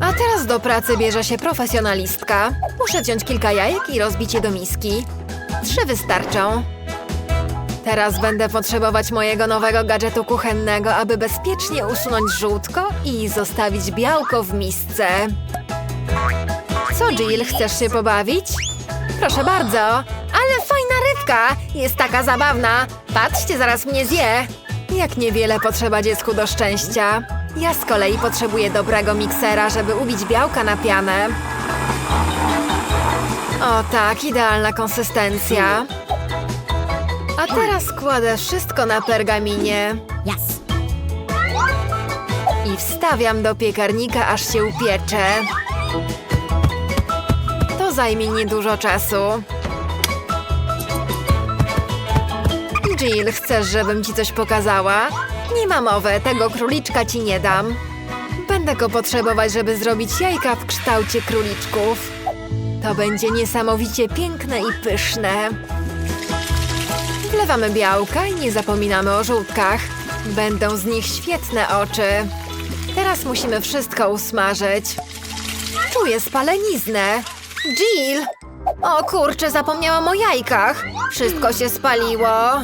A teraz do pracy bierze się profesjonalistka. Muszę wziąć kilka jajek i rozbić je do miski. Trzy wystarczą. Teraz będę potrzebować mojego nowego gadżetu kuchennego, aby bezpiecznie usunąć żółtko i zostawić białko w misce. Co, Jill, chcesz się pobawić? Proszę bardzo. Ale fajna rybka! Jest taka zabawna. Patrzcie, zaraz mnie zje. Jak niewiele potrzeba dziecku do szczęścia. Ja z kolei potrzebuję dobrego miksera, żeby ubić białka na pianę. O tak, idealna konsystencja. A teraz kładę wszystko na pergaminie. Yes. I wstawiam do piekarnika, aż się upiecze. To zajmie niedużo czasu. Jill, chcesz, żebym ci coś pokazała? Nie ma mowy, tego króliczka ci nie dam. Będę go potrzebować, żeby zrobić jajka w kształcie króliczków. To będzie niesamowicie piękne i pyszne. Wlewamy białka i nie zapominamy o żółtkach. Będą z nich świetne oczy. Teraz musimy wszystko usmażyć. Czuję spaleniznę. Jill! O kurczę, zapomniałam o jajkach. Wszystko się spaliło.